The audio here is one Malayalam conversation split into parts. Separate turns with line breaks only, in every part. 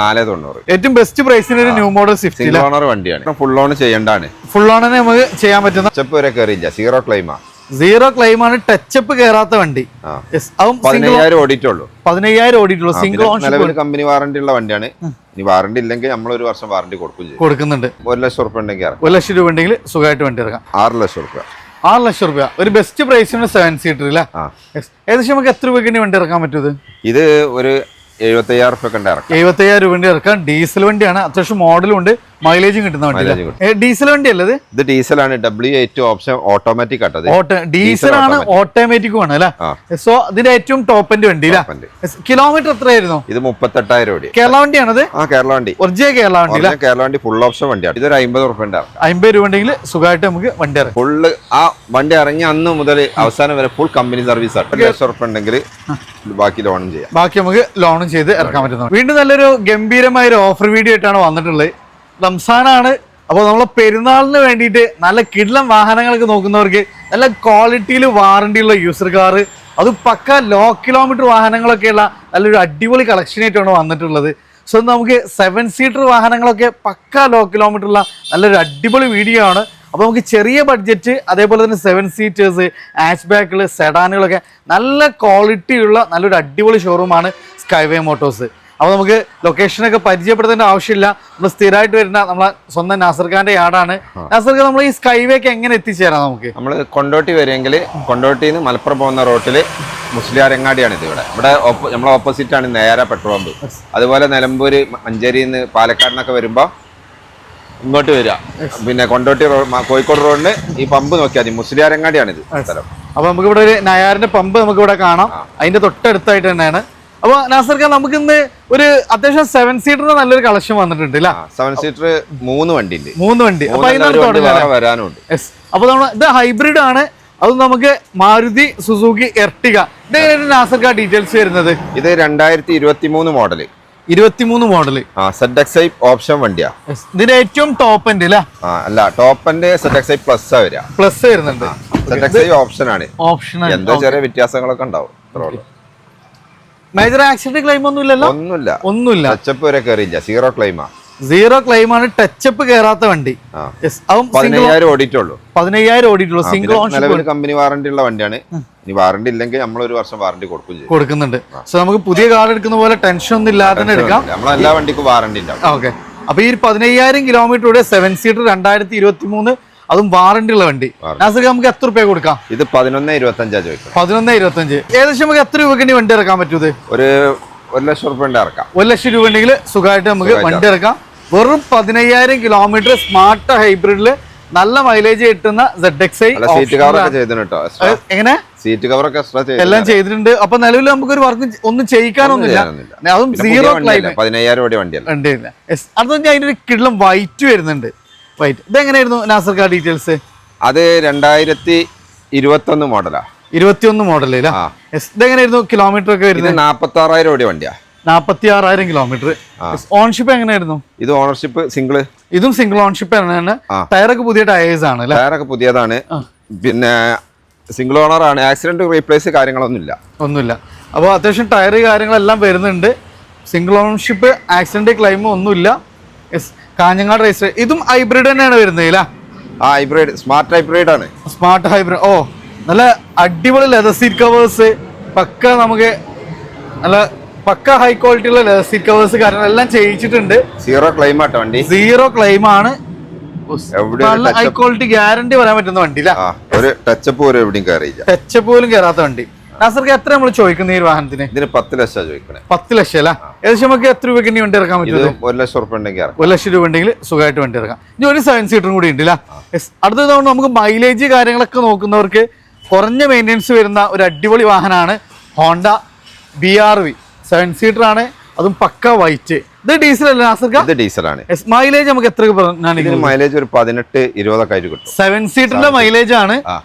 നാല് തൊണ്ണൂറ്.
ഏറ്റവും ബെസ്റ്റ് പ്രൈസിന് ഒരു new model Swift
single owner വണ്ടിയാണ്. ഫുൾ ഓൺ ചെയ്യണ്ടാണ്
ഫുൾ ഓണനെ നമുക്ക് ചെയ്യാൻ പറ്റുന്ന
സ്റ്റെപ്പ് വരെ കയറിയില്ല സീറോ ക്ലെയിമാ
സീറോ ക്ലെയിം ആണ് ടച്ചപ്പ് കയറാത്ത വണ്ടി.
ആ.
Yes, അതും സിംഗിൾ
പതിനയ്യായിരം ഓടിയിട്ടുള്ളൂ.
പതിനയ്യായിരം ഓടിയിട്ടുള്ളൂ. സിംഗിൾ ഓൺ
നിലവിൽ കമ്പനി വാറണ്ടി ഉള്ള വണ്ടിയാണ്. ഇനി വാറണ്ടി ഇല്ലെങ്കിൽ നമ്മൾ ഒരു വർഷം വാറണ്ടി കൊടുക്കും ചെയ്യും.
കൊടുക്കുന്നുണ്ട്.
ഒരു ലക്ഷം റുപ്യ ഉണ്ടെങ്കിൽ ഇറക്കാം.
ഒരു ലക്ഷം രൂപ ഉണ്ടെങ്കിൽ സുഖമായിട്ട് വണ്ടി ഇറക്കാം.
ആറ് ലക്ഷം രൂപ
ആറ് ലക്ഷം രൂപ ഒരു ബെസ്റ്റ് പ്രൈസിന് സെവൻ സീറ്റർ ഇല്ല
ആ.
ഏകദേശം നമുക്ക് എത്ര രൂപയ്ക്ക് വണ്ടി ഇറക്കാൻ പറ്റും
ഇത് ഒരു എഴുപത്തയ്യായിരം രൂപ ഇറക്കാം
എഴുപത്തയ്യായിരം രൂപ ഇറക്കാം. ഡീസൽ വണ്ടിയാണ്. അത്യാവശ്യം മോഡലും ഉണ്ട്. മൈലേജും കിട്ടുന്ന വണ്ടി ഡീസൽ വണ്ടി ഇത്?
ഇത് ഡീസലാണ് ഡബ്ല്യു എയ്റ്റ് ഓപ്ഷൻ ഓട്ടോമാറ്റിക് ആട്ടത്
ഡീസൽ ആണ് ഓട്ടോമാറ്റിക്കും ആണ് അല്ലേ? സോ ഇതിന്റെ ഏറ്റവും ടോപ്പ് എൻഡ് വണ്ടി. കിലോമീറ്റർ എത്രയായിരുന്നു?
ഇത് മുപ്പത്തെട്ടായിരം കോടി
കേരള വണ്ടിയാണത്
ആ കേരള വണ്ടി.
ഒറിജിനൽ കേരള വണ്ടി
കേരള വണ്ടി ഫുൾ ഓപ്ഷൻ വണ്ടിയാണ്. ഇതൊരു അമ്പത് രൂപ
അമ്പത് രൂപ ഉണ്ടെങ്കിൽ സുഖമായിട്ട് നമുക്ക് വണ്ടി ഫുൾ
ഫുള്ള് ആ വണ്ടി ഇറങ്ങി അന്ന് മുതൽ അവസാനം വരെ ഫുൾ കമ്പനി സർവീസ് ആണ്. ലക്ഷം ഉറപ്പ് ഉണ്ടെങ്കിൽ ബാക്കി ലോണും ചെയ്യാം.
ബാക്കി നമുക്ക് ലോണും ചെയ്ത് ഇറക്കാൻ പറ്റുന്നു വീണ്ടും നല്ലൊരു ഗംഭീരമായ ഒരു ഓഫർ വീഡിയോ ആയിട്ടാണ് വന്നിട്ടുള്ളത്. റംസാനാണ്. അപ്പോൾ നമ്മളെ പെരുന്നാളിന് വേണ്ടിയിട്ട് നല്ല കിടിലം വാഹനങ്ങളൊക്കെ നോക്കുന്നവർക്ക് നല്ല ക്വാളിറ്റിയിൽ വാറണ്ടിയുള്ള യൂസർ കാർ അത് പക്ക ലോ കിലോമീറ്റർ വാഹനങ്ങളൊക്കെയുള്ള നല്ലൊരു അടിപൊളി കളക്ഷനായിട്ടാണ് വന്നിട്ടുള്ളത്. സോ നമുക്ക് സെവൻ സീറ്റർ വാഹനങ്ങളൊക്കെ പക്ക ലോ കിലോമീറ്റർ ഉള്ള നല്ലൊരു അടിപൊളി വീഡിയോ ആണ്. അപ്പോൾ നമുക്ക് ചെറിയ ബഡ്ജറ്റ് അതേപോലെ തന്നെ സെവൻ സീറ്റേഴ്സ് ആച്ച് ബാക്കുകൾ സെഡാനുകളൊക്കെ നല്ല ക്വാളിറ്റിയുള്ള നല്ലൊരു അടിപൊളി ഷോറൂമാണ് സ്കൈവേ മോട്ടോഴ്സ് അപ്പോൾ നമുക്ക് ലൊക്കേഷനൊക്കെ പരിചയപ്പെടുത്തേണ്ട ആവശ്യമില്ല. നമ്മൾ സ്ഥിരമായിട്ട് വരുന്ന നമ്മളെ സ്വന്തം നാസർ ഖാന്റെ യാർഡാണ് നാസർ ഖാൻ നമ്മൾ ഈ സ്കൈവേക്ക് എങ്ങനെ എത്തിച്ചേരാം നമുക്ക്?
നമ്മൾ കൊണ്ടോട്ടി വരുമെങ്കിൽ കൊണ്ടോട്ടിയിൽ നിന്ന് മലപ്പുറം പോകുന്ന റോട്ടിൽ മുസ്ലിയാരങ്ങാടിയാണ് ഇത് ഇവിടെ. ഇവിടെ നമ്മളെ ഓപ്പോസിറ്റ് ആണ് നേരെ പെട്രോൾ പമ്പ്. അതുപോലെ നിലമ്പൂര് മഞ്ചേരിയിൽ നിന്ന് പാലക്കാട് നിന്നൊക്കെ വരുമ്പോൾ ഇങ്ങോട്ട് വരിക. പിന്നെ കൊണ്ടോട്ടി റോഡ് കോഴിക്കോട് റോഡിന് ഈ പമ്പ് നോക്കിയാൽ മതി. മുസ്ലിയാരങ്ങാടിയാണ് ഇത് സ്ഥലം.
അപ്പോൾ നമുക്ക് ഇവിടെ ഒരു നയാറിന്റെ പമ്പ് നമുക്ക് ഇവിടെ കാണാം അതിന്റെ തൊട്ടടുത്തായിട്ട് തന്നെയാണ്. അപ്പോൾ നാസർ ഖാൻ നമുക്ക് ഇന്ന് ഒരു അത്യാവശ്യം സെവൻ സീറ്റർ നല്ലൊരു കളക്ഷൻ വന്നിട്ടുണ്ട്
സെവൻ സീറ്റർ മൂന്ന് വണ്ടി
മൂന്ന് വണ്ടി.
വരാനുണ്ട്.
അപ്പൊ നമ്മൾ ഇത് ഹൈബ്രിഡ് ആണ്. അത് നമുക്ക് മാരുതി സുസുക്കി എർട്ടിക ഇതെങ്ങനെയാണ് നാസർ ഖാൻ ഡീറ്റെയിൽസ് വരുന്നത്?
ഇത് രണ്ടായിരത്തി ഇരുപത്തി മൂന്ന് മോഡൽ
ഇരുപത്തിമൂന്ന്
model Z X I option വണ്ടിയാ
ഇതിന്റെ ഏറ്റവും ടോപ്പ് എൻഡ് അല്ലേ
അല്ല ടോപ്പന്റെ സെഡ് എക്സ് ഐ പ്ലസ് വരിക.
പ്ലസ് വരുന്നുണ്ട്.
സെഡ് എക്സ് ഐ ഓപ്ഷൻ ആണ്.
ഓപ്ഷൻ
എന്താ ചെറിയ വ്യത്യാസങ്ങളൊക്കെ ഉണ്ടാവും.
മേജർ ആക്സിഡന്റ് ക്ലെയിം ഒന്നും ഇല്ലല്ലോ
ഒന്നുമില്ല.
ഒന്നുമില്ല.
ടച്ചപ്പ് വരെ കയറിയില്ല സീറോ ക്ലെയിമാ
സീറോ ക്ലെയിം ആണ് ടച്ചപ്പ് കയറാത്ത വണ്ടി.
പതിനയ്യായിരം ഓടിയിട്ടുള്ളൂ.
പതിനയ്യായിരം ഓടിയിട്ടുള്ളൂ. സിംഗിൾ
ഓൺ കമ്പനി വാറണ്ടി ഉള്ള വണ്ടിയാണ്. ഇനി വാറണ്ടി ഇല്ലെങ്കിൽ നമ്മൾ ഒരു വർഷം വാറണ്ടി കൊടുക്കും ചെയ്യും.
കൊടുക്കുന്നുണ്ട്. സോ നമുക്ക് പുതിയ കാർ എടുക്കുന്ന പോലെ ടെൻഷൻ ഒന്നും ഇല്ലാതെ തന്നെ എടുക്കാം.
നമ്മളെല്ലാ വണ്ടിക്കും വാറണ്ടി ഉണ്ടാവും.
ഓക്കെ അപ്പൊ ഈ പതിനയ്യായിരം കിലോമീറ്ററുടെ സെവൻ സീറ്റർ രണ്ടായിരത്തി ഇരുപത്തി മൂന്ന് അതും വാറണ്ടി ഉള്ള വണ്ടി. നാസിക്ക് നമുക്ക് എത്ര രൂപ കൊടുക്കാം?
ഇത് പതിനൊന്ന് ഇരുപത്തി അഞ്ചാ ചോദിക്കും
പതിനൊന്ന് ഇരുപത്തഞ്ച്. ഏകദേശം നമുക്ക് എത്ര രൂപക്ക് വണ്ടി ഇറക്കാൻ പറ്റൂ
ഒരു ഒരു ലക്ഷം രൂപ ഇറക്കാം.
ഒരു ലക്ഷം രൂപ ഉണ്ടെങ്കിൽ സുഖമായിട്ട് നമുക്ക് വണ്ടി ഇറക്കാം. വെറും പതിനയ്യായിരം കിലോമീറ്റർ സ്മാർട്ട് ഹൈബ്രിഡിൽ നല്ല മൈലേജ് കിട്ടുന്ന സെഡ് എക്സ് ഐ എങ്ങനെ?
സീറ്റ് കവർ ഒക്കെ
എല്ലാം ചെയ്തിട്ടുണ്ട്. അപ്പൊ നിലവിൽ നമുക്ക് ഒരു വർക്ക് ഒന്നും ചെയ്യിക്കാനൊന്നുമില്ല. അതും സീറോ
പതിനയ്യായിരം
അടുത്ത കഴിഞ്ഞാൽ അതിന്റെ ഒരു കിടലം വൈറ്റ് വരുന്നുണ്ട്. വൈറ്റ് ഇതെങ്ങനെയായിരുന്നു നാസർ കാർ ഡീറ്റെയിൽസ്
അത് രണ്ടായിരത്തി ഇരുപത്തൊന്ന് മോഡലാ
ഇരുപത്തിയൊന്ന് മോഡൽ ഇതെങ്ങനെയായിരുന്നു കിലോമീറ്റർ ഒക്കെ വരുന്നത്?
നാപ്പത്തി ആറായിരം ഓടി വണ്ടിയാ.
നാപ്പത്തി ആറായിരം കിലോമീറ്റർ ഓൺഷിപ്പ് എങ്ങനെയായിരുന്നു?
ഇത് ഓണർഷിപ്പ് സിംഗിൾ
ഇതും സിംഗിൾ ഓൺഷിപ്പ് തന്നെയാണ്. ടയറൊക്കെ പുതിയ ടയേഴ്സ് ആണ്
ടയറൊക്കെ പുതിയതാണ്. പിന്നെ സിംഗിൾ ഓണർ ആണ്. ആക്സിഡന്റ് റീപ്ലേസ് കാര്യങ്ങളൊന്നുമില്ല.
ഒന്നുമില്ല. അപ്പോൾ അത്യാവശ്യം ടയർ കാര്യങ്ങളെല്ലാം വരുന്നുണ്ട്. സിംഗിൾ ഓണർഷിപ്പ് ആക്സിഡന്റ് ക്ലെയിം ഒന്നുമില്ല. കാഞ്ഞങ്ങാട് രജിസ്റ്റർ ഇതും ഹൈബ്രിഡ് തന്നെയാണ് വരുന്നത് അല്ലേ
ആ ഹൈബ്രിഡ് സ്മാർട്ട് ഹൈബ്രിഡ് ആണ്.
സ്മാർട്ട് ഹൈബ്രിഡ് ഓ നല്ല അടിപൊളി ലെതർ സീറ്റ് കവേഴ്സ് പക്ക നമുക്ക് നല്ല പക്ക ഹൈ ക്വാളിറ്റി ഉള്ള ലെതർ സീറ്റ് കവേഴ്സ് കാരണം എല്ലാം ചെയ്യിച്ചിട്ടുണ്ട്.
സീറോ ക്ലെയിം ആട്ടോ വണ്ടി.
സീറോ ക്ലെയിം ആണ്. നല്ല ഹൈ ക്വാളിറ്റി ഗ്യാരണ്ടി പറയാൻ പറ്റുന്ന വണ്ടി അല്ല
ഒരു ടച്ചപ്പ് പോലും എവിടെയും കയറിയില്ല
ടച്ച് പോലും കയറാത്ത വണ്ടി. നാസർക്ക് എത്ര നമ്മൾ ചോദിക്കുന്ന ഈ വാഹനത്തിന്?
ഇതിന് പത്ത് ലക്ഷം ചോദിക്കണേ.
പത്ത് ലക്ഷം അല്ല? ഏകദേശം നമുക്ക് എത്ര രൂപയ്ക്ക് ഇനി വണ്ടി ഇറക്കാൻ പറ്റും
ഒരു ലക്ഷം രൂപ ഉണ്ടെങ്കിൽ
ഒരു ലക്ഷം രൂപ ഉണ്ടെങ്കിൽ സുഖമായിട്ട് വണ്ടി ഇറക്കാം. ഇനി ഒരു സെവൻ സീറ്ററും കൂടി ഉണ്ട് യെസ് അടുത്ത തവണ നമുക്ക് മൈലേജ് കാര്യങ്ങളൊക്കെ നോക്കുന്നവർക്ക് കുറഞ്ഞ മെയിന്റെനൻസ് വരുന്ന ഒരു അടിപൊളി വാഹനമാണ് Honda B R V seven seater ആണ്. അതും പക്ക വൈറ്റ് ഇത് ഡീസൽ അല്ലേ
ഇത് ഡീസലാണ്.
മൈലേജ് നമുക്ക് എത്ര
മൈലേജ് ഒരു പതിനെട്ട് ഇരുപതൊക്കെ ആയിട്ട് കിട്ടും.
സെവൻ സീറ്ററിന്റെ മൈലേജ് ആണ്.
ആ.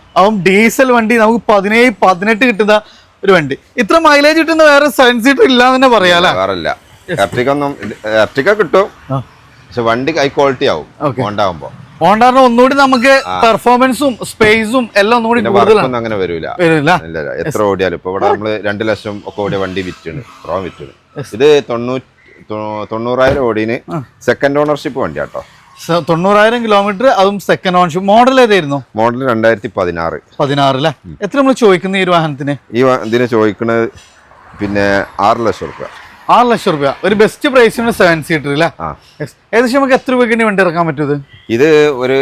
ഡീസൽ വണ്ടി നമുക്ക് പതിനേഴ് പതിനെട്ട് കിട്ടുന്ന ഒരു വണ്ടി. ഇത്ര മൈലേജ് കിട്ടുന്ന വേറെ സെവൻ സീറ്റർ ഇല്ല തന്നെ പറയാലോ
വേറല്ല എർട്ടിക്ക ഒന്നും എർട്ടിക്ക കിട്ടും. പക്ഷെ വണ്ടി ഹൈ ക്വാളിറ്റി ആവും. ഉണ്ടാവുമ്പോ
ഹോണ്ടാറിന് ഒന്നുകൂടി നമുക്ക് പെർഫോമൻസും സ്പേസും എല്ലാം ഒന്നുകൂടി കൂടുതലാണ്.
അങ്ങനെ വരൂല.
വരില്ല.
എത്ര ഓടിയാലും. ഇപ്പൊ ഇവിടെ നമ്മൾ രണ്ട് ലക്ഷം ഒക്കെ ഓടിയ വണ്ടി വിറ്റാണ്. വിറ്റാണ്. ഇത് തൊണ്ണൂറ്റി തൊണ്ണൂറായിരം ഓടിന് സെക്കൻഡ് ഓണർഷിപ്പ് വണ്ടി കേട്ടോ
തൊണ്ണൂറായിരം കിലോമീറ്റർ അതും സെക്കൻഡ് ഓൺഷിപ്പ് മോഡൽ ഏതായിരുന്നു?
മോഡൽ രണ്ടായിരത്തി പതിനാറ്.
പതിനാറ് അല്ലേ എത്ര നമ്മൾ ചോദിക്കുന്ന ഈ വാഹനത്തിന്?
ഈ ഇതിന് ചോദിക്കുന്നത് പിന്നെ ആറ് ലക്ഷം റുപ്യ.
ആറ് ലക്ഷം റുപ്യ. ഒരു ബെസ്റ്റ് പ്രൈസിന് സെവൻ സീറ്റർ അല്ലേ. ഏകദേശം നമുക്ക് എത്ര രൂപയ്ക്ക് വണ്ടി ഇറക്കാൻ പറ്റും
ഇത് ഒരു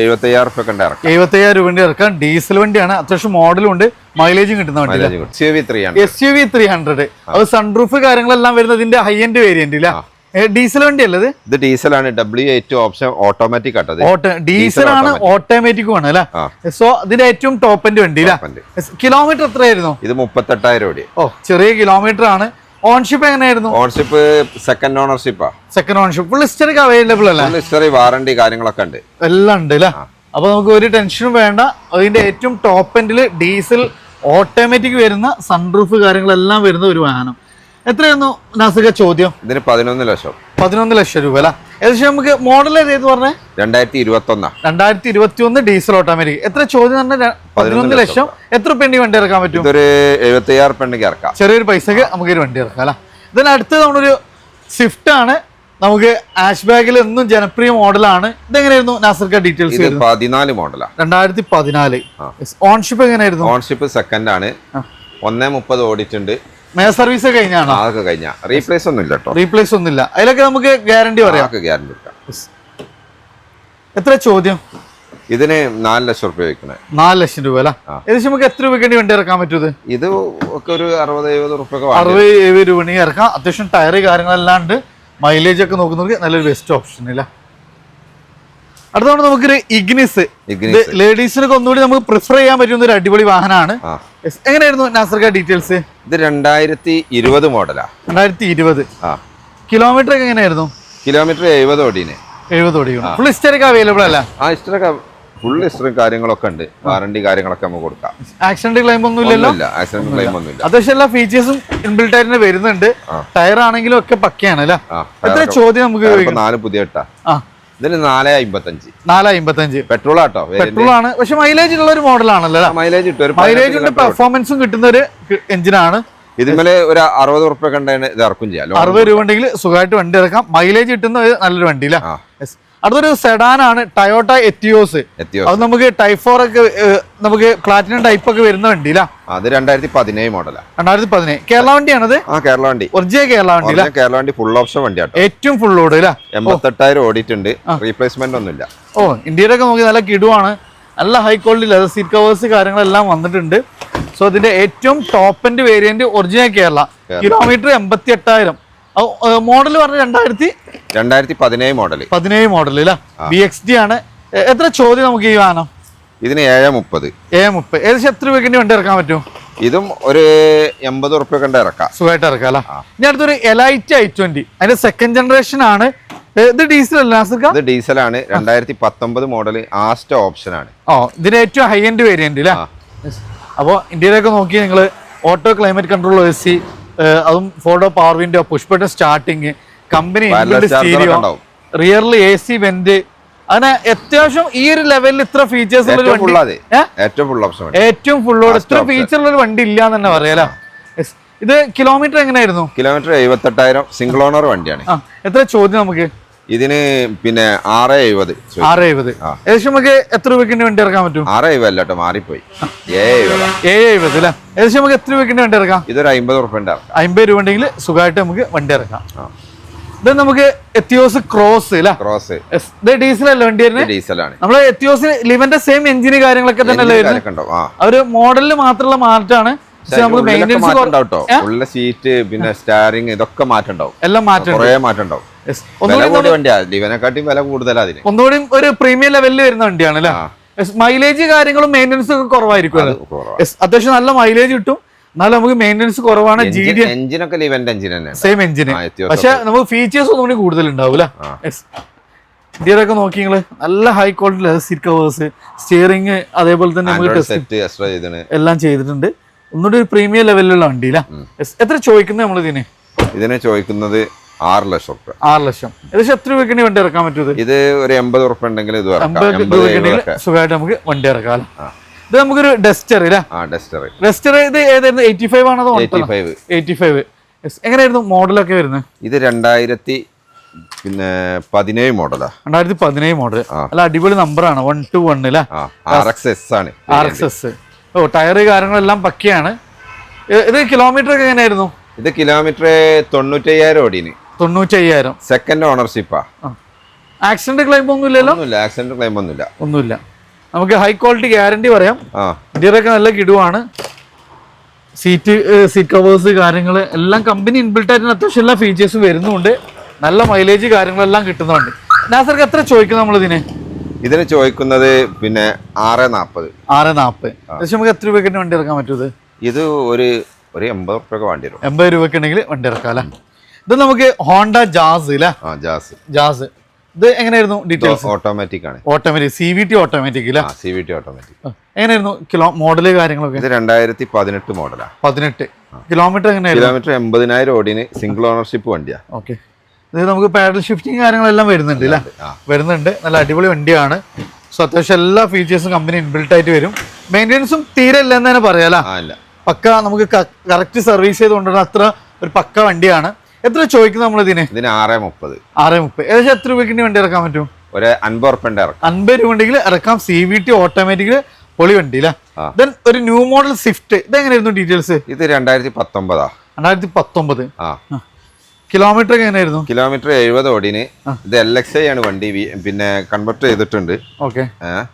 എഴുപത്തയ്യായിരം രൂപ കണ്ട് ഇറക്കാം.
എഴുപത്തയ്യായിരം രൂപ ഇറക്കാം. ഡീസൽ വണ്ടിയാണ്. അത്യാവശ്യം മോഡലും ഉണ്ട്. മൈലേജും കിട്ടുന്ന വണ്ടി
ആണ്
S U V three hundred അത് സൺറൂഫ് കാര്യങ്ങളെല്ലാം വരുന്നത് ഇതിന്റെ ഹൈ എൻഡ് വേരിയന്റ് ഇല്ല ഡീസൽ വണ്ടി അല്ലത്
ഇത് ഡീസലാണ് ഡബ്ല്യു എയ്റ്റ് ഓപ്ഷൻ ഓട്ടോമാറ്റിക് ആട്ടത്
ഡീസൽ ആണ് ഓട്ടോമാറ്റിക്കും ആണ് അല്ലേ? സോ ഇതിന്റെ ഏറ്റവും ടോപ്പ് എൻഡ് വണ്ടി കിലോമീറ്റർ എത്രയായിരുന്നു?
ഇത് മുപ്പത്തെട്ടായിരം
ഓ ചെറിയ കിലോമീറ്റർ ആണ്. ഓൺഷിപ്പ് എങ്ങനെയായിരുന്നു?
ഓൺഷിപ്പ് സെക്കൻഡ് ഓണർഷിപ്പാ
സെക്കൻഡ് ഓണർഷിപ്പ് ഫുൾ ഹിസ്റ്ററിക്ക് അവൈലബിൾ അല്ലേ?
ഹിസ്റ്ററി വാറണ്ടി കാര്യങ്ങളൊക്കെ ഉണ്ട്.
എല്ലാം ഉണ്ട് അല്ലേ? അപ്പൊ നമുക്ക് ഒരു ടെൻഷനും വേണ്ട. അതിന്റെ ഏറ്റവും ടോപ്പ് എൻഡിൽ ഡീസൽ ഓട്ടോമാറ്റിക് വരുന്ന സൺറൂഫ് കാര്യങ്ങളെല്ലാം വരുന്ന ഒരു വാഹനം. എത്രയായിരുന്നു നാസിക ചോദ്യം?
ഇതിന് പതിനൊന്ന് ലക്ഷം.
പതിനൊന്ന് ലക്ഷം രൂപ അല്ല ഏകദേശം നമുക്ക് മോഡൽ ഏത് പറഞ്ഞേ?
രണ്ടായിരത്തി ഇരുപത്തി ഒന്നാ
രണ്ടായിരത്തി ഇരുപത്തി ഒന്ന് ഡീസൽ ഓട്ടോമാറ്റിക്. എത്ര ചോദ്യം തന്നെ പതിനൊന്ന് ലക്ഷം. എത്ര പെണ്ണി വണ്ടി ഇറക്കാൻ പറ്റും?
ഒരു എഴുപത്തയ്യായിരം റുപ്യ പെണ്ണിക്ക് ഇറക്കാം.
ചെറിയൊരു പൈസക്ക് നമുക്ക് ഒരു വണ്ടി ഇറക്കാം അല്ല? ഇതിന് അടുത്ത് നമ്മളൊരു സ്വിഫ്റ്റ് ആണ്. നമുക്ക് ആഷ് ബാഗിൽ എന്നും ജനപ്രിയ മോഡലാണ് ഇതെങ്ങനെയായിരുന്നു? നാസർക്ക ഡീറ്റെയിൽസ്
പതിനാല് മോഡലാണ്
രണ്ടായിരത്തി പതിനാല് ഓൺഷിപ്പ് എങ്ങനെയായിരുന്നു?
ഓൺഷിപ്പ് സെക്കൻഡ് ആണ്. ഒന്നേ മുപ്പത് ഓടിയിട്ടുണ്ട്.
മേ സർവീസ് കഴിഞ്ഞാണോ?
അതൊക്കെ കഴിഞ്ഞ. റീപ്ലേസ് ഒന്നും ഇല്ല കേട്ടോ
റീപ്ലേസ് ഒന്നും ഇല്ല. അതിലൊക്കെ നമുക്ക് ഗ്യാരണ്ടി പറയാം.
അതൊക്കെ ഗ്യാരണ്ടി
എത്ര ചോദ്യം?
ഇതിന് നാല് ലക്ഷം റുപ്യ വെക്കണേ.
നാല് ലക്ഷം രൂപ അല്ല? ഏകദേശം നമുക്ക് എത്ര രൂപയ്ക്ക് വണ്ടി ഇറക്കാൻ പറ്റും
ഇത്? ഒക്കെ ഒരു അറുപത് എഴുപത് റുപ്യ
അറുപത് എഴുപത് രൂപ ഇറക്കാം. അത്യാവശ്യം ടയർ കാര്യങ്ങളെല്ലാം ഉണ്ട്. മൈലേജ് ഒക്കെ നോക്കുന്നവർക്ക് നല്ലൊരു ബെസ്റ്റ് ഓപ്ഷൻ ഇല്ല? അടുത്തോണ്ട് നമുക്കൊരു ഇഗ്നിസ്. ലേഡീസിനൊക്കെ ഒന്നുകൂടി നമുക്ക് പ്രിഫർ ചെയ്യാൻ പറ്റുന്ന ഒരു അടിപൊളി വാഹനമാണ്. എങ്ങനെയായിരുന്നു നാസർക്ക ഡീറ്റെയിൽസ്
ഇത് രണ്ടായിരത്തി ഇരുപത് മോഡലാ
രണ്ടായിരത്തി ഇരുപത് കിലോമീറ്റർ ഒക്കെ എങ്ങനെയായിരുന്നു?
കിലോമീറ്റർ എഴുപത് ഓടിന്.
എഴുപത് ഓടി ഫുൾ ഹിസ്റ്ററിക്ക് അവൈലബിൾ അല്ല?
ആ ഹിസ്റ്ററൊക്കെ ഫുൾ ഹിസ്റ്ററി കാര്യങ്ങളൊക്കെ ഉണ്ട്. വാറണ്ടി കാര്യങ്ങളൊക്കെ നമുക്ക് കൊടുക്കാം.
ആക്സിഡന്റ് ക്ലെയിം ഒന്നും ഇല്ലല്ലോ?
ആക്സിഡന്റ് ക്ലെയിം ഒന്നും ഇല്ല
അത്യാവശ്യം എല്ലാ ഫീച്ചേഴ്സും ഇൻബിൽട്ട് ആയിട്ട് വരുന്നുണ്ട്. ടയർ ആണെങ്കിലും ഒക്കെ പക്കയാണ് അല്ലേ? എത്ര ചോദ്യം നമുക്ക്
നാല് പുതിയ ഇട്ടാ. ഇതിന് നാല് അമ്പത്തഞ്ച്
നാല് അമ്പത്തഞ്ച്
പെട്രോൾ ആട്ടോ
പെട്രോൾ ആണ് പക്ഷെ മൈലേജ് ഉള്ള ഒരു മോഡലാണല്ലോ
മൈലേജ് ഒരു
മൈലേജ് ഉണ്ട് പെർഫോമൻസും കിട്ടുന്ന ഒരു എഞ്ചിനാണ്
ഇതിന്മേലെ ഒരു അറുപത് ഉറുപ്പ്യ കണ്ടതിന് ഇത് ഇറക്കും ചെയ്യാം.
അറുപത് രൂപ ഉണ്ടെങ്കിൽ സുഖമായിട്ട് വണ്ടി ഇറക്കാം. മൈലേജ് കിട്ടുന്ന ഒരു നല്ലൊരു വണ്ടി അല്ലേ. അടുത്തൊരു സെഡാനാണ് ടയോട്ട എത്തിയോസ് അത് നമുക്ക് ടൈഫോർ ഒക്കെ നമുക്ക് പ്ലാറ്റിനം ടൈപ്പ് ഒക്കെ വരുന്ന വണ്ടി
അത് രണ്ടായിരത്തി പതിനേഴ് മോഡലാ
രണ്ടായിരത്തി പതിനേഴ് കേരള വണ്ടിയാണത്?
ആ കേരള വണ്ടി.
ഒറിജിനൽ കേരള വണ്ടി
കേരള വണ്ടി ഫുൾ ഓപ്ഷൻ വണ്ടിയാണ്
ഏറ്റവും ഫുൾ അല്ലേ
എൺപത്തെട്ടായിരം ഓടിയിട്ടുണ്ട്. റീപ്ലേസ്മെന്റ് ഒന്നുമില്ല.
ഓ ഇന്ത്യയിലൊക്കെ നോക്കി നല്ല കിടുവാണ്. നല്ല high quality leather seat covers കാര്യങ്ങളെല്ലാം വന്നിട്ടുണ്ട്. സോ ഇതിന്റെ ഏറ്റവും top end variant original Kerala. Kilometre എൺപത്തി എട്ടായിരം മോഡൽ പറഞ്ഞ രണ്ടായിരത്തി
രണ്ടായിരത്തി പതിനേഴ് മോഡൽ
പതിനേഴ് മോഡൽ അല്ലേ ബി എക്സ് ഡി ആണ്. എത്ര ചോദ്യം നമുക്ക് ഈ വാഹനം?
ഇതിന് ഏഴ് മുപ്പത്.
ഏഴ് മുപ്പത്. ഏകദേശം എത്ര രൂപയ്ക്ക് വണ്ടി ഇറക്കാൻ പറ്റും?
ഇതും ഒരു എൺപത് ഉറുപ്പ്യ കണ്ട് ഇറക്കാം.
സുഖമായിട്ട് ഇറക്കാം അല്ലേ? ഇനി അടുത്തൊരു എലൈറ്റ് ഐ ട്വന്റി അതിന്റെ സെക്കൻഡ് ജനറേഷൻ ആണ്. ഇത് ഡീസൽ അല്ല ഇത്
ഇത് ഡീസലാണ് രണ്ടായിരത്തി പത്തൊമ്പത് മോഡൽ ആസ്റ്റ ഓപ്ഷൻ ആണ്.
ഓ ഇതിന് ഏറ്റവും ഹൈ എൻഡ് വേരിയന്റ് അല്ലേ. അപ്പോൾ ഇന്ത്യയിലൊക്കെ നോക്കി നിങ്ങൾ auto climate control A C അതും ഫോർഡോ പവർ വിൻഡോ പുഷ്പട്ട starting. Company stereo? റിയർലി A C vent അങ്ങനെ അത്യാവശ്യം ഈ ഒരു ലെവലിൽ ഇത്ര ഫീച്ചേഴ്സ് ഉള്ള ഒരു വണ്ടി
ഏറ്റവും
ഫുള്ളോട് ഇത്ര. ഫീച്ചർ ഉള്ള ഒരു വണ്ടി ഇല്ല എന്ന് തന്നെ പറയാലോ ഇത് കിലോമീറ്റർ എങ്ങനെയായിരുന്നു?
കിലോമീറ്റർ എഴുപത്തെട്ടായിരം സിംഗിൾ ഓണർ വണ്ടിയാണ്.
എത്ര ചോദ്യം നമുക്ക്?
ഇതിന് പിന്നെ ആറ് എഴുപത്.
ആറ് എഴുപത്. ഏകദേശം നമുക്ക് എത്ര രൂപയ്ക്ക് വണ്ടി ഇറക്കാൻ പറ്റും?
ആറ് എഴുപത് അല്ല കേട്ടോ മാറിപ്പോയി.
ഏഴ് എഴുപത്. അല്ലേ? ഏകദേശം നമുക്ക് എത്ര രൂപയ്ക്ക് വണ്ടി ഇറക്കാം?
ഇതൊരു അമ്പത് ഇറക്കാം.
അമ്പത് രൂപ ഉണ്ടെങ്കിൽ സുഖമായിട്ട് നമുക്ക് വണ്ടി ഇറക്കാം. ഇത് നമുക്ക് എത്തിയോസ് ക്രോസ്
ക്രോസ്.
ഇത് ഡീസൽ അല്ല വണ്ടി വരുന്നത്?
ഡീസലാണ്.
നമ്മൾ എത്തിയോസ് ലിവന്റെ സെയിം എഞ്ചിന് കാര്യങ്ങളൊക്കെ തന്നെ അല്ലേ അവർ മോഡലിൽ മാത്രമുള്ള മാറ്റമാണ്
ഉള്ള സീറ്റ് പിന്നെ സ്റ്റാറിങ് ഇതൊക്കെ മാറ്റണ്ടാവും.
എല്ലാം മാറ്റം
കുറെ മാറ്റണ്ടാവും.
Yes.
വില കൂടുതലാ അതിന്.
ഒന്നുകൂടി ഒരു പ്രീമിയം ലെവലിൽ വരുന്ന വണ്ടിയാണ് അല്ലേ? മൈലേജ് കാര്യങ്ങളും മെയിന്റനൻസ് ഒക്കെ കുറവായിരിക്കും? അത്യാവശ്യം നല്ല മൈലേജ് കിട്ടും. എന്നാലും നമുക്ക് മെയിന്റനൻസ് കുറവാണ്. ജി ഡി
എഞ്ചിനൊക്കെ ലിവന്റെ എഞ്ചിൻ തന്നെ
സെയിം എഞ്ചിന് പക്ഷെ നമുക്ക് ഫീച്ചേഴ്സ് ഒന്നുകൂടി കൂടുതൽ ഉണ്ടാവും അല്ലേ? ഇന്ത്യയിലൊക്കെ നോക്കി നിങ്ങൾ. നല്ല high quality seat covers steering അതേപോലെ തന്നെ നമുക്ക് ടെസ്റ്റ് എല്ലാം ചെയ്തിട്ടുണ്ട്. ഒന്നുകൂടി ഒരു പ്രീമിയം ലെവലിലുള്ള വണ്ടിയില്ല എത്ര ചോദിക്കുന്നത് നമ്മൾ ഇതിന്?
ഇതിനെ ചോദിക്കുന്നത് ആറ് ലക്ഷം റുപ്യ
ആറ് ലക്ഷം. ഏകദേശം എത്ര രൂപയ്ക്ക് വണ്ടി ഇറക്കാൻ പറ്റും ഇത്?
ഒരു എൺപത് റുപ്യ ഉണ്ടെങ്കിൽ ഇത്
സുഖമായിട്ട് നമുക്ക് വണ്ടി ഇറക്കാം ഇത് നമുക്കൊരു ഡെസ്റ്റർ
ഡെസ്റ്റർ
ഡസ്റ്റർ ഇത് ഏതായിരുന്നു? എയ്റ്റി ഫൈവ് ആണോ
എയ്റ്റി ഫൈവ്.
എങ്ങനെയായിരുന്നു മോഡലൊക്കെ വരുന്നത്?
ഇത് രണ്ടായിരത്തി പിന്നെ പതിനേഴ് മോഡലാ.
രണ്ടായിരത്തി പതിനേഴ് മോഡൽ അല്ല അടിപൊളി നമ്പറാണ് വൺ ടു വൺ അല്ലേ?
ആർ എക്സ് എസ് ആണ്.
ആർ എക്സ് എസ് ഓ ടയർ കാര്യങ്ങളെല്ലാം പക്കയാണ്. ഇത് കിലോമീറ്റർ ഒക്കെ എങ്ങനെയായിരുന്നു?
ഇത് കിലോമീറ്റർ തൊണ്ണൂറ്റയ്യായിരം ഓടിന്.
തൊണ്ണൂറ്റയ്യായിരം.
സെക്കൻഡ് ഓണർഷിപ്പാ
ആക്സിഡന്റ് ക്ലെയിം ഒന്നും ഇല്ലല്ലോ
ആക്സിഡന്റ് ക്ലെയിം ഒന്നുമില്ല.
ഒന്നുമില്ല. നമുക്ക് ഹൈ ക്വാളിറ്റി ഗ്യാരണ്ടി പറയാം.
ആ.
ഇന്റീരിയറൊക്കെ നല്ല കിടുവാണ്. സീറ്റ് സീറ്റ് കവേഴ്സ് കാര്യങ്ങൾ എല്ലാം കമ്പനി ഇൻബിൽട്ട് ആയിട്ട് അത്യാവശ്യം എല്ലാ ഫീച്ചേഴ്സും വരുന്നുണ്ട്. നല്ല മൈലേജ് കാര്യങ്ങളെല്ലാം കിട്ടുന്നുണ്ട്. നാസർക്ക് എത്ര ചോദിക്കും നമ്മളിതിന്?
ഇതിന് ചോദിക്കുന്നത് പിന്നെ ആറ് നാൽപ്പത്
ആറ് നാൽപ്പത് നമുക്ക് എത്ര രൂപയ്ക്ക് വണ്ടി ഇറക്കാൻ പറ്റും
ഇത് ഒരു ഒരു എൺപത് റുപ്യൊക്കെ വണ്ടി വരും
എൺപത് രൂപയ്ക്ക് ഉണ്ടെങ്കിൽ വണ്ടി ഇറക്കാം അല്ലേ? ഇത് നമുക്ക് ഹോണ്ട ജാസ് അല്ലേ
ആ ജാസ്.
ജാസ്. ഇത് എങ്ങനെയായിരുന്നു ഡീറ്റെയിൽസ്
ഓട്ടോമാറ്റിക് ആണ്.
Automatic C V T automatic അല്ലേ
സി വി ടി ഓട്ടോമാറ്റിക്
എങ്ങനെയായിരുന്നു കിലോ മോഡൽ കാര്യങ്ങളൊക്കെ?
ഇത് രണ്ടായിരത്തി പതിനെട്ട് മോഡലാണ്
പതിനെട്ട്. കിലോമീറ്റർ എങ്ങനെയായിരുന്നു?
കിലോമീറ്റർ എൺപതിനായിരം ഓടിന് സിംഗിൾ ഓണർഷിപ്പ് വണ്ടിയാണ്
ഓക്കെ ഇത് നമുക്ക് പാഡൽ ഷിഫ്റ്റിംഗ് കാര്യങ്ങളെല്ലാം വരുന്നുണ്ട് അല്ലേ വരുന്നുണ്ട് നല്ല അടിപൊളി വണ്ടിയാണ്. സോ അത്യാവശ്യം എല്ലാ ഫീച്ചേഴ്സും കമ്പനി ഇൻബിൽട്ട് ആയിട്ട് വരും. മെയിന്റെനൻസും തീരെ ഇല്ല എന്ന് തന്നെ പറയാലോ
അല്ല
പക്ക നമുക്ക് കറക്റ്റ് സർവീസ് ചെയ്തുകൊണ്ടാണ് അത്ര ഒരു പക്ക വണ്ടിയാണ്. എത്ര ചോദിക്കുന്നത് നമ്മൾ ഇതിന്?
ഇതിന് ആറ് മുപ്പത്.
ആറ് മുപ്പത്. ഏകദേശം എത്ര രൂപയ്ക്ക് വണ്ടി ഇറക്കാൻ പറ്റും?
ഒരു അൻപത് ഇറക്കും.
അൻപത് രൂപ ഉണ്ടെങ്കിൽ ഇറക്കാം. സി വി ടി ഓട്ടോമാറ്റിക്കിൽ പൊളി വണ്ടി അല്ലേ ദെൻ ഒരു ന്യൂ മോഡൽ സ്വിഫ്റ്റ് ഇത് എങ്ങനെയായിരുന്നു ഡീറ്റെയിൽസ്
ഇത് രണ്ടായിരത്തി പത്തൊമ്പതാ.
രണ്ടായിരത്തി പത്തൊമ്പത്.
ആ.
കിലോമീറ്റർ എങ്ങനെയായിരുന്നു?
കിലോമീറ്റർ എഴുപത് ഓടിന്. ഇത് എൽ എക്സ് ഐ ആണ് വണ്ടി. പിന്നെ കൺവെർട്ട് ചെയ്തിട്ടുണ്ട്.
ഓക്കെ
ഏഹ്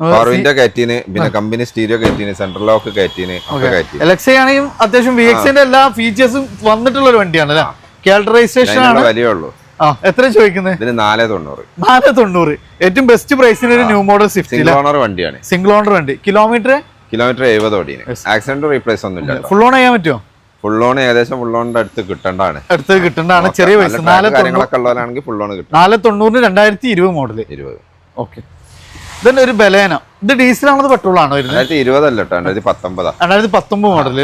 പവർ കയറ്റീന്. പിന്നെ കമ്പനി സ്റ്റീരിയോ കയറ്റീന്. സെൻട്രൽ ലോക്ക് കയറ്റീന്. ഒക്കെ കയറ്റി
ആണെങ്കിൽ അത്യാവശ്യം വി എക്സിന്റെ എല്ലാ ഫീച്ചേഴ്സും വന്നിട്ടുള്ള ഒരു വണ്ടിയാണ് അല്ലേ? രജിസ്ട്രേഷൻ ആണ്.
വലിയ ഉള്ളൂ.
ആ. എത്ര ചോദിക്കുന്നത്
ഇതിന് നാല് തൊണ്ണൂറ്.
നാല് തൊണ്ണൂറ്. ഏറ്റവും ബെസ്റ്റ് പ്രൈസിന് ഒരു new model Swift
single owner വണ്ടിയാണ്.
സിംഗിൾ ഓണർ വണ്ടി. കിലോമീറ്റർ
കിലോമീറ്റർ എഴുപത് ഓടിന്. ആക്സിഡന്റ് റീപ്ലേസ് ഒന്നും ഇല്ല.
ഫുൾ ഓൺ ചെയ്യാൻ പറ്റുമോ?
ഫുൾ ഓൺ ഏകദേശം ഫുൾ ഓണിന്റെ അടുത്ത് കിട്ടേണ്ടതാണ്.
അടുത്ത് കിട്ടേണ്ടതാണ്. ചെറിയ പൈസ.
കാര്യങ്ങളൊക്കെ ഉള്ളവരാണെങ്കിൽ ഫുൾ ഓൺ കിട്ടും.
നാല് തൊണ്ണൂറിന് രണ്ടായിരത്തി ഇരുപത് മോഡൽ
ഇരുപത്.
ഓക്കെ ഇതന്നെ ഒരു ബലേന. ഇത് ഡീസൽ ആണോ? പെട്രോൾ ആണോ
രണ്ടായിരത്തി ഇരുപതല്ല രണ്ടായിരത്തി പത്തൊമ്പതാ
രണ്ടായിരത്തി പത്തൊമ്പത് മോഡൽ.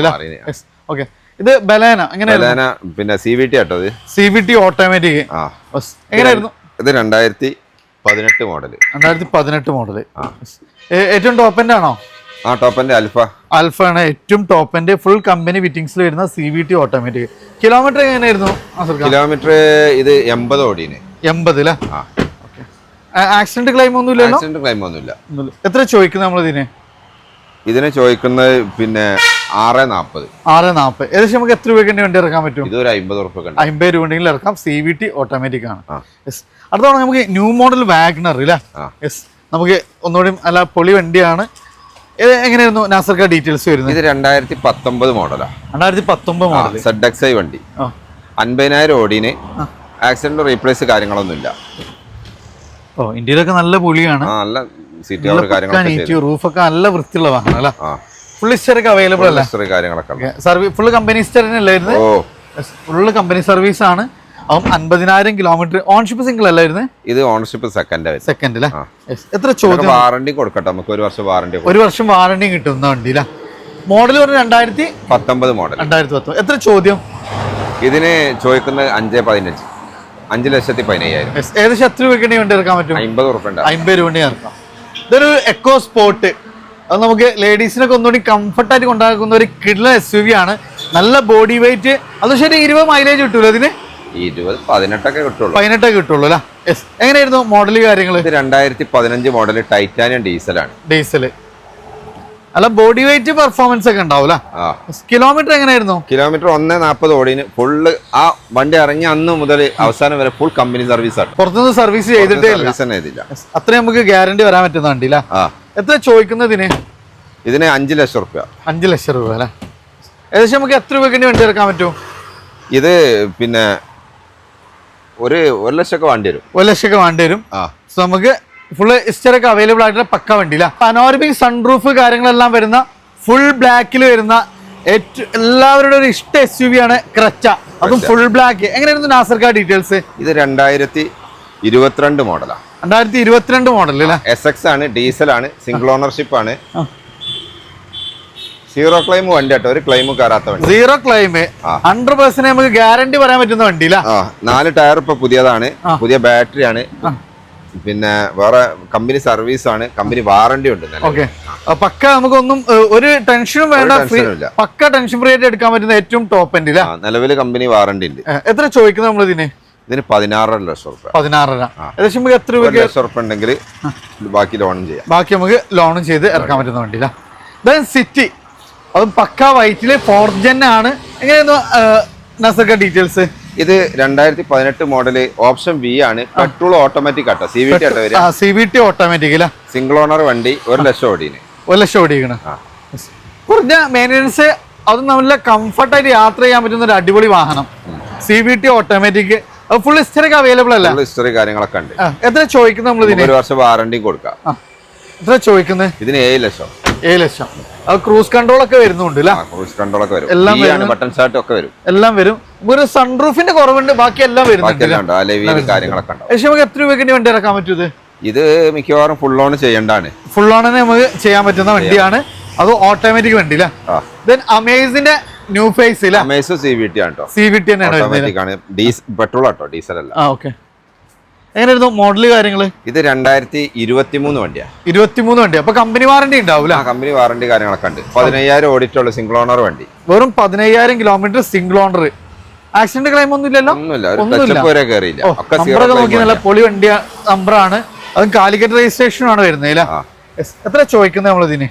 ഓക്കെ ഇത് ബലേന. എങ്ങനെ
ബലേന പിന്നെ സി വി ടി ആട്ടോ ഇത്?
സി വി ടി ഓട്ടോമാറ്റിക് എങ്ങനെയായിരുന്നു?
ഇത് രണ്ടായിരത്തി പതിനെട്ട് മോഡൽ
രണ്ടായിരത്തി പതിനെട്ട് മോഡൽ ഏറ്റവും ടോപ്പ് ആണോ?
ആ ടോപ്പന്റെ അൽഫ.
അൽഫ ആണ് ഏറ്റവും ടോപ്പ് എൻഡ് ഫുൾ കമ്പനി ഫിറ്റിംഗ്സിൽ വരുന്ന C V T automatic kilometre എങ്ങനെയായിരുന്നു
കിലോമീറ്റർ ഇത് എൺപത് ഓടിന്.
എൺപത് അല്ലേ ആക്സിഡന്റ് ക്ലെയിം ഒന്നും ഇല്ലല്ലോ
ആക്സിഡന്റ് ക്ലെയിം ഒന്നും
ഇല്ല എത്ര ചോദിക്കുന്നത് നമ്മൾ ഇതിന്?
ഇതിനെ ചോദിക്കുന്നത് പിന്നെ ആറ് നാൽപ്പത്
ആറ് നാൽപ്പത് ഏകദേശം നമുക്ക് എത്ര രൂപയ്ക്ക് വണ്ടി ഇറക്കാൻ പറ്റും?
ഇതൊരു അമ്പത് രൂപ
അമ്പത് രൂപ ഉണ്ടെങ്കിൽ ഇറക്കാം. സി വി ടി ഓട്ടോമാറ്റിക് ആണ്. യെസ് അടുത്ത നമുക്ക് ന്യൂ മോഡൽ വാഗ്നർ
അല്ലേ
യെസ് നമുക്ക് ഒന്നുകൂടി അല്ല പൊളി വണ്ടിയാണ്. എങ്ങനെയായിരുന്നു നാസർക്ക ഡീറ്റെയിൽസ് വരുന്നത്?
ഇത് രണ്ടായിരത്തി പത്തൊമ്പത് മോഡലാ.
രണ്ടായിരത്തി പത്തൊമ്പത് മോഡൽ
സെഡ് എക്സ് ഐ വണ്ടി. അൻപതിനായിരം ഓടിന് ആക്സിഡന്റ് റീപ്ലേസ് കാര്യങ്ങളൊന്നുമില്ല.
ഓ ഇന്ത്യയിലൊക്കെ നല്ല പൊളിയാണ്.
നല്ല സീറ്റ് കവർ കാര്യങ്ങളൊക്കെ
റൂഫൊക്കെ നല്ല വൃത്തിയുള്ള വാഹനം അല്ലേ? ഫുൾ ഹിസ്റ്ററൊക്കെ അവൈലബിൾ അല്ലേ?
കാര്യങ്ങളൊക്കെ
സർവീസ് ഫുള്ള് കമ്പനി
ഓ.
ഫുള്ള് കമ്പനി സർവീസ് ആണ്. അൻപതിനായിരം കിലോമീറ്റർ ഓൺഷിപ്പ് സിംഗിൾ അല്ലായിരുന്നു?
ഇത് ഓണർഷിപ്പ് സെക്കൻഡ്
സെക്കൻഡ് അല്ലേ എത്ര ചോദ്യം?
വാറണ്ടി കൊടുക്കട്ടെ നമുക്ക് ഒരു വർഷം വാറണ്ടി
ഒരു വർഷം വാറണ്ടി കിട്ടുന്ന വണ്ടി മോഡൽ പറഞ്ഞ രണ്ടായിരത്തി
പത്തൊമ്പത് മോഡൽ
രണ്ടായിരത്തി പത്തൊമ്പത്. എത്ര ചോദ്യം?
ഇതിന് ചോദിക്കുന്നത് അഞ്ച് പതിനഞ്ച്. അഞ്ച് ലക്ഷത്തി പതിനയ്യായിരം.
ഏകദേശം എത്ര രൂപയ്ക്ക് വണ്ടി ഇറക്കാൻ പറ്റും?
അമ്പത് രൂപ
അമ്പത് രൂപ ഇറക്കാം. ഇതൊരു എക്കോ സ്പോട്ട് അത് നമുക്ക് ലേഡീസിനൊക്കെ ഒന്നുകൂടി കംഫർട്ടായിട്ട് കൊണ്ടാക്കുന്ന ഒരു കിഡ്ല എസ് യു വി ആണ്. നല്ല ബോഡി വെയിറ്റ് അത് ശരി ഇരുപത് മൈലേജ് കിട്ടൂല അതിന്?
ഇരുപത് പതിനെട്ടൊക്കെ കിട്ടുള്ളൂ.
പതിനെട്ടൊക്കെ കിട്ടുള്ളൂ അല്ലേ? എങ്ങനെയായിരുന്നു മോഡൽ കാര്യങ്ങൾ
രണ്ടായിരത്തി പതിനഞ്ച് മോഡൽ ടൈറ്റാനിയം ഡീസലാണ്
ഡീസൽ അല്ല ബോഡി വെയിറ്റ് പെർഫോമൻസ് ഒക്കെ ഉണ്ടാവും
ആ.
കിലോമീറ്റർ എങ്ങനെയായിരുന്നു?
കിലോമീറ്റർ ഒന്ന് നാൽപ്പത് ഓടിന് ഫുള്ള് ആ വണ്ടി ഇറങ്ങി അന്ന് മുതൽ അവസാനം വരെ ഫുൾ കമ്പനി സർവീസ് ആണ്.
പുറത്തുനിന്ന് സർവീസ് ചെയ്തിട്ടേ Yes. അത്രയും നമുക്ക് ഗ്യാരണ്ടി വരാൻ പറ്റുന്ന വണ്ടിയില്ല എത്ര ചോദിക്കുന്നതിന്
ഇതിന്? അഞ്ച് ലക്ഷം റുപ്യ.
അഞ്ച് ലക്ഷം രൂപ അല്ലേ? ഏകദേശം നമുക്ക് എത്ര രൂപയ്ക്ക് വണ്ടി ഇറക്കാൻ പറ്റും?
ഇത് പിന്നെ ഒരു ഒരു ലക്ഷമൊക്കെ വേണ്ടി വരും.
ഒരു ലക്ഷമൊക്കെ വേണ്ടി വരും. സോ നമുക്ക് ഫുള്ള് ഇസ്റ്ററൊക്കെ അവൈലബിൾ ആയിട്ടുള്ള പക്ക വണ്ടിയില്ല പനോരമിക് സൺറൂഫ് കാര്യങ്ങളെല്ലാം വരുന്ന ഫുൾ ബ്ലാക്കിൽ വരുന്ന ഏറ്റവും എല്ലാവരുടെ ഒരു ഇഷ്ട എസ് യു വി ആണ് ക്രച്ച. അതും ഫുൾ ബ്ലാക്ക് എങ്ങനെയായിരുന്നു നാസർക്കാ ഡീറ്റെയിൽസ്
ഇത് രണ്ടായിരത്തി ഇരുപത്തിരണ്ട് മോഡലാണ്
രണ്ടായിരത്തി ഇരുപത്തിരണ്ട് മോഡൽ അല്ലേ
എസ് എക്സ് ആണ് ഡീസൽ ആണ് സിംഗിൾ ഓണർഷിപ്പ് ആണ്. സീറോ ക്ലെയിം വണ്ടി കേട്ടോ ഒരു ക്ലെയിമും കയറാത്ത വണ്ടി.
സീറോ ക്ലൈം
ആ.
ഹൺഡ്രഡ് പെർസെന്റ് നമുക്ക് ഗ്യാരണ്ടി പറയാൻ പറ്റുന്ന വണ്ടിയില്ല
ആ നാല് ടയർ ഇപ്പൊ പുതിയതാണ്. പുതിയ ബാറ്ററി ആണ്. പിന്നെ വേറെ കമ്പനി സർവീസ് ആണ്. കമ്പനി വാറണ്ടി ഉണ്ട്.
ഓക്കെ പക്ക നമുക്കൊന്നും ഒരു ടെൻഷനും വേണ്ട. പക്ക ടെൻഷൻ ഫ്രീ ആയിട്ട് എടുക്കാൻ പറ്റുന്ന ഏറ്റവും ടോപ്പ് എൻഡ്
നിലവിൽ കമ്പനി വാറണ്ടി ഉണ്ട്.
എത്ര ചോദിക്കുന്നത് നമ്മൾ ഇതിന്?
ഇതിന് പതിനാറര ലക്ഷം റുപ്യ
പതിനാറര. ഏകദേശം നമുക്ക് എത്ര രൂപ
ലക്ഷം റുപ്യ ഉണ്ടെങ്കിൽ ബാക്കി ലോണും ചെയ്യാം.
ബാക്കി നമുക്ക് ലോണും ചെയ്ത് ഇറക്കാൻ പറ്റുന്ന വണ്ടിയില്ല ദെൻ സിറ്റി അതും പക്ക വൈറ്റിൽ ഫോർത്ത് ജെൻ ആണ് എങ്ങനെയായിരുന്നു നസക്ക ഡീറ്റെയിൽസ്
ഇത് രണ്ടായിരത്തി പതിനെട്ട് മോഡൽ ഓപ്ഷൻ ബി ആണ്. Petrol automatic auto. C V T auto വരിക.
സി വി ടി ഓട്ടോമാറ്റിക് അല്ല
സിംഗിൾ ഓണർ വണ്ടി ഒരു ലക്ഷം ഓടിന്.
ഒരു ലക്ഷം ഓടിക്കണം കുറഞ്ഞ മെയിന്റനൻസ് അത് നല്ല കംഫർട്ടായിട്ട് യാത്ര ചെയ്യാൻ പറ്റുന്ന ഒരു അടിപൊളി വാഹനം. C V T automatic full ഹിസ്റ്ററിക്ക് available അല്ല?
ഹിസ്റ്ററി കാര്യങ്ങളൊക്കെ ഉണ്ട്.
എത്ര ചോദിക്കുന്നത് നമ്മൾ ഇതിന്
ഒരു വർഷം വാറണ്ടിയും കൊടുക്കാം.
എത്ര ചോദിക്കുന്നത്
ഇതിന് ഏഴ് ലക്ഷം.
ഏഴ് ലക്ഷം. അത് ക്രൂസ് കൺട്രോൾ ഒക്കെ വരുന്നുണ്ട്
ക്രൂസ് കൺട്രോൾ ഒക്കെ വരും.
എല്ലാം
ബട്ടൺ ഷർട്ട് ഒക്കെ വരും.
എല്ലാം വരും. ഒരു സൺറൂഫിന്റെ കുറവുണ്ട് ബാക്കി എല്ലാം വരുന്നുണ്ട്.
കാര്യങ്ങളൊക്കെ
പക്ഷെ നമുക്ക് എത്ര രൂപയ്ക്ക് വണ്ടി ഇറക്കാൻ പറ്റൂ ഇത്?
ഇത് മിക്കവാറും ഫുൾ ഓൺ ചെയ്യേണ്ടതാണ്.
ഫുൾ ഓൺ നമുക്ക് ചെയ്യാൻ പറ്റുന്ന വണ്ടിയാണ്. അത് ഓട്ടോമാറ്റിക് വണ്ടി then അമേസിന്റെ new face
Amaze C V T ആണ്
സി വി ടി
ആണ്. പെട്രോൾ ആട്ടോ ഡീസൽ അല്ല.
ഓക്കെ എങ്ങനെയായിരുന്നു മോഡൽ കാര്യങ്ങൾ?
ഇത് രണ്ടായിരത്തി ഇരുപത്തി മൂന്ന് വണ്ടിയാ.
ഇരുപത്തിമൂന്ന് വണ്ടി. അപ്പൊ കമ്പനി വാറണ്ടി
ഉണ്ടാവില്ല? കമ്പനി വാറണ്ടി കാര്യങ്ങളൊക്കെ ഉണ്ട്. പതിനയ്യായിരം ഓടിറ്റുള്ള സിംഗിൾ ഓണർ വണ്ടി.
വെറും പതിനയ്യായിരം kilometre single owner accident claim ഒന്നും ഇല്ലല്ലോ?
ഒന്നുമില്ല. ഒരു
ഒന്നുമില്ല.
ടച്ചപ്പ് വരെ കയറിയില്ല ഒക്കെ സീറോ
നമ്പറൊക്കെ നോക്കി നല്ല പൊളി വണ്ടി നമ്പറാണ് അതും കാലിക്കറ്റ് രജിസ്ട്രേഷൻ ആണ് വരുന്നത്
ആ.
എത്ര ചോദിക്കുന്നത് നമ്മളിതിന് ഇതിന്?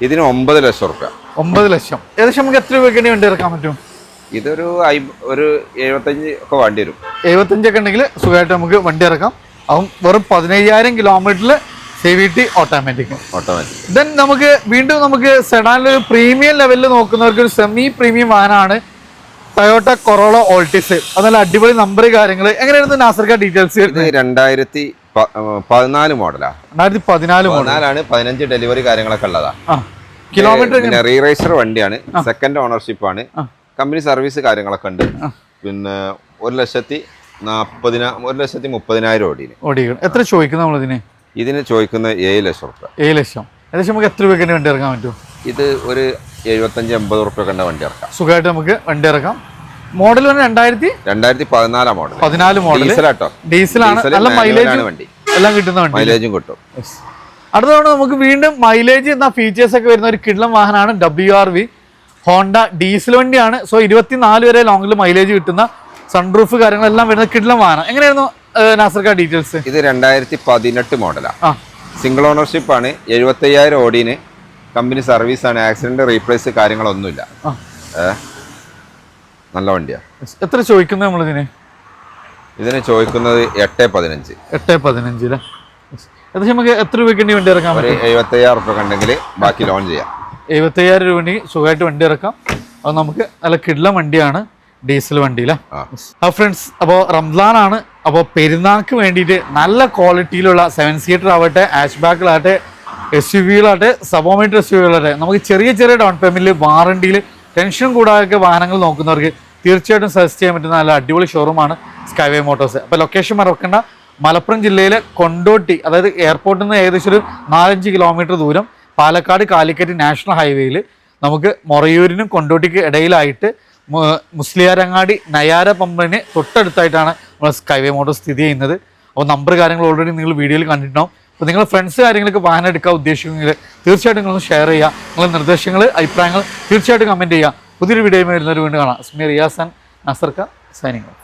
ഇതിന് ഒമ്പത് ലക്ഷം റുപ്യ
ഒമ്പത് ലക്ഷം. ഏകദേശം നമുക്ക് എത്ര രൂപയ്ക്ക് വണ്ടി ഇറക്കാൻ പറ്റും?
ഇതൊരു ഒരു എഴുപത്തഞ്ച് ഒക്കെ വണ്ടി വരും
എഴുപത്തഞ്ചൊക്കെ ഉണ്ടെങ്കിൽ സുഖമായിട്ട് നമുക്ക് വണ്ടി ഇറക്കാം. അതും വെറും പതിനയ്യായിരം കിലോമീറ്ററിൽ C V T automatic
automatic
then നമുക്ക് വീണ്ടും നമുക്ക് സെഡാനിൽ ഒരു പ്രീമിയം ലെവലിൽ നോക്കുന്നവർക്ക് ഒരു സെമി പ്രീമിയം വാഹനമാണ് ടൊയോട്ട കൊറോള ഓൾട്ടിസ് അത് നല്ല അടിപൊളി നമ്പർ കാര്യങ്ങൾ എങ്ങനെയായിരുന്നു നാസർക്ക ഡീറ്റെയിൽസ്
രണ്ടായിരത്തി പതിനാല് മോഡലാ
രണ്ടായിരത്തി പതിനാല്
മോഡലാണ് പതിനഞ്ച് ഡെലിവറി കാര്യങ്ങളൊക്കെ ഉള്ളതാ.
കിലോമീറ്റർ
റീറൈസർ വണ്ടിയാണ്. സെക്കൻഡ് ഓണർഷിപ്പ് ആണ്. കമ്പനി സർവീസ് കാര്യങ്ങളൊക്കെ ഉണ്ട്. പിന്നെ ഒരു ലക്ഷത്തി നാപ്പതിനാ ഒരു ലക്ഷത്തി മുപ്പതിനായിരം ഓടിന്
ഓടിക്കണം എത്ര ചോദിക്കുന്നത് നമ്മളിതിന്
ഇതിന്? ചോദിക്കുന്ന ഏഴ് ലക്ഷം റുപ്യ
ഏഴ് ലക്ഷം. ഏകദേശം നമുക്ക് എത്ര രൂപയ്ക്ക് വണ്ടി ഇറക്കാൻ പറ്റും?
ഇത് ഒരു എഴുപത്തഞ്ച് എൺപത് റുപ്യ കണ്ട വണ്ടി ഇറക്കാം.
സുഖമായിട്ട് നമുക്ക് വണ്ടി ഇറക്കാം. മോഡൽ വന്ന് രണ്ടായിരത്തി?
രണ്ടായിരത്തി പതിനാലാം മോഡൽ
പതിനാല് മോഡൽ
ഡീസലാട്ടോ
ഡീസലാണ്. നല്ല മൈലേജ്
വണ്ടി.
എല്ലാം കിട്ടുന്ന വണ്ടി.
മൈലേജും കിട്ടും.
അടുത്ത തവണ നമുക്ക് വീണ്ടും മൈലേജ് എന്ന ഫീച്ചേഴ്സ് ഒക്കെ വരുന്ന ഒരു കിടലം വാഹനമാണ് W R V Honda diesel വണ്ടിയാണ്. സോ ഇരുപത്തിനാല് വരെ ലോങ്ങിൽ മൈലേജ് കിട്ടുന്ന സൺറൂഫ് കാര്യങ്ങളെല്ലാം വരുന്ന കിട്ടുന്ന വാഹനം. എങ്ങനെയായിരുന്നു നാസർക്ക ഡീറ്റെയിൽസ്
ഇത് രണ്ടായിരത്തി പതിനെട്ട് മോഡലാ സിംഗിൾ ഓണർഷിപ്പ് ആണ്. എഴുപത്തയ്യായിരം ഓടിന് കമ്പനി സർവീസ് ആണ്. ആക്സിഡന്റ് റീപ്ലേസ് കാര്യങ്ങളൊന്നുമില്ല. നല്ല വണ്ടിയാ.
എത്ര ചോദിക്കുന്നത് നമ്മളിതിന്?
ഇതിന് ചോദിക്കുന്നത് എട്ട് പതിനഞ്ച്.
എട്ട് പതിനഞ്ചിൽ ഏകദേശം നമുക്ക് എത്ര രൂപയ്ക്ക് വണ്ടി പറ്റും?
എഴുപത്തയ്യായിരം റുപ്യ കണ്ടെങ്കിൽ ബാക്കി ലോൺ ചെയ്യാം.
എഴുപത്തയ്യായിരം രൂപ സുഖമായിട്ട് വണ്ടി ഇറക്കാം. അത് നമുക്ക് നല്ല കിഡ്ലം വണ്ടിയാണ് ഡീസൽ വണ്ടിയിലെ.
ആ.
ഫ്രണ്ട്സ് അപ്പോൾ ആണ് അപ്പോൾ പെരുന്നാൾക്ക് വേണ്ടിയിട്ട് നല്ല ക്വാളിറ്റിയിലുള്ള സെവൻ സീറ്റർ ആവട്ടെ ആഷ് ബാക്കിലാവട്ടെ എസ് യു വികളാകട്ടെ സബോമീറ്റർ എസ് യു വികളാകട്ടെ നമുക്ക് ചെറിയ ചെറിയ ഡൗൺ പേയ്മെന്റിൽ വാറണ്ടിയിൽ ടെൻഷൻ കൂടാതെ വാഹനങ്ങൾ നോക്കുന്നവർക്ക് തീർച്ചയായിട്ടും സജസ്റ്റ് ചെയ്യാൻ പറ്റുന്ന നല്ല അടിപൊളി ഷോറൂമാണ് സ്കൈവേ മോട്ടോഴ്സ് അപ്പോൾ ലൊക്കേഷൻ മറക്കേണ്ട. മലപ്പുറം ജില്ലയിലെ കൊണ്ടോട്ടി അതായത് എയർപോർട്ടിൽ നിന്ന് ഏകദേശം ഒരു നാലഞ്ച് കിലോമീറ്റർ ദൂരം. പാലക്കാട് കാലിക്കറ്റ് നാഷണൽ ഹൈവേയിൽ നമുക്ക് മൊറയൂരിനും കൊണ്ടോട്ടിക്ക് ഇടയിലായിട്ട് മുസ്ലിയാരങ്ങാടി നയാര പമ്പിന് തൊട്ടടുത്തായിട്ടാണ് നമ്മൾ സ്കൈവേ മോട്ടോർ സ്ഥിതി ചെയ്യുന്നത്. അപ്പോൾ നമ്പർ കാര്യങ്ങൾ ഓൾറെഡി നിങ്ങൾ വീഡിയോയിൽ കണ്ടിട്ടുണ്ടാവും. അപ്പോൾ നിങ്ങൾ ഫ്രണ്ട്സ് കാര്യങ്ങൾക്ക് വാഹനം എടുക്കാൻ ഉദ്ദേശിക്കുമെങ്കിൽ തീർച്ചയായിട്ടും നിങ്ങളൊന്ന് ഷെയർ ചെയ്യുക. നിങ്ങളുടെ നിർദ്ദേശങ്ങൾ അഭിപ്രായങ്ങൾ തീർച്ചയായിട്ടും കമന്റ് ചെയ്യുക. പുതിയൊരു വീഡിയോ വരുന്നവർ വീണ്ടും കാണാം. സ്മി റിയാസൻ നസർക്ക സൈനിങ്